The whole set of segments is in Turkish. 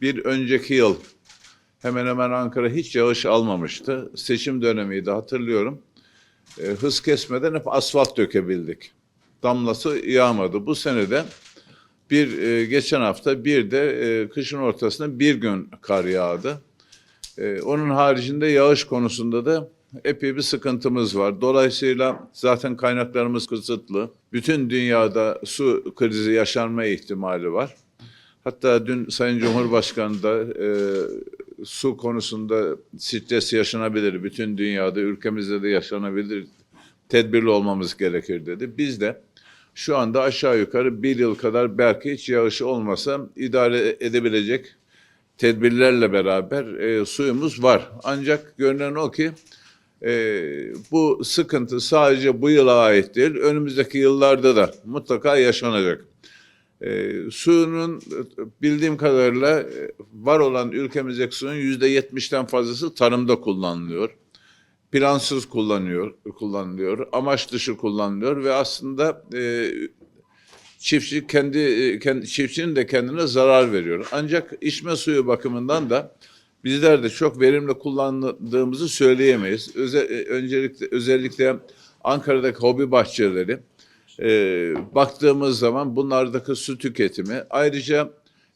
bir önceki yıl hemen hemen Ankara hiç yağış almamıştı. Seçim dönemiydi hatırlıyorum. E, hız kesmeden hep asfalt dökebildik. Damlası yağmadı. Bu sene de bir e, geçen hafta bir de e, kışın ortasında bir gün kar yağdı. E, onun haricinde yağış konusunda da epey bir sıkıntımız var. Dolayısıyla zaten kaynaklarımız kısıtlı. Bütün dünyada su krizi yaşanma ihtimali var. Hatta dün Sayın Cumhurbaşkanı da e, su konusunda stres yaşanabilir. Bütün dünyada, ülkemizde de yaşanabilir. Tedbirli olmamız gerekir dedi. Biz de şu anda aşağı yukarı bir yıl kadar belki hiç yağış olmasa idare edebilecek tedbirlerle beraber e, suyumuz var. Ancak görünen o ki e, bu sıkıntı sadece bu yıla ait değil, önümüzdeki yıllarda da mutlaka yaşanacak. E, suyunun e, bildiğim kadarıyla e, var olan ülkemizdeki suyun yüzde yetmişten fazlası tarımda kullanılıyor. Plansız kullanıyor, kullanılıyor, amaç dışı kullanılıyor ve aslında e, çiftçi kendi, e, kendi çiftçinin de kendine zarar veriyor. Ancak içme suyu bakımından da bizler de çok verimli kullandığımızı söyleyemeyiz. Öze, e, öncelikle özellikle Ankara'daki hobi bahçeleri e, baktığımız zaman bunlardaki su tüketimi ayrıca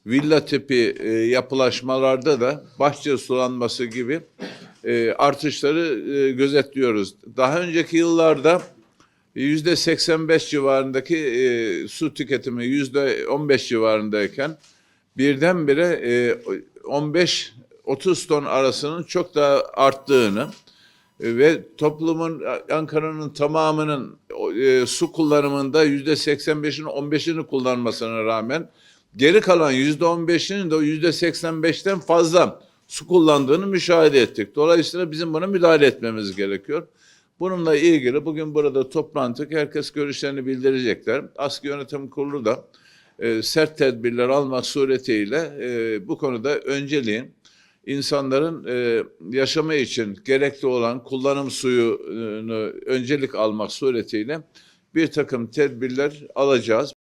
villa tipi e, yapılaşmalarda da bahçe sulanması gibi e, artışları e, gözetliyoruz. Daha önceki yıllarda yüzde 85 civarındaki e, su tüketimi yüzde 15 civarındayken birdenbire e, 15-30 ton arasının çok daha arttığını ve toplumun Ankara'nın tamamının e, su kullanımında yüzde 85'in 15'ini kullanmasına rağmen geri kalan yüzde 15'inin de yüzde 85'ten fazla su kullandığını müşahede ettik. Dolayısıyla bizim buna müdahale etmemiz gerekiyor. Bununla ilgili bugün burada toplantı, herkes görüşlerini bildirecekler. ASKİ Yönetim Kurulu da e, sert tedbirler almak suretiyle e, bu konuda önceliğin insanların e, yaşama için gerekli olan kullanım suyunu öncelik almak suretiyle bir takım tedbirler alacağız.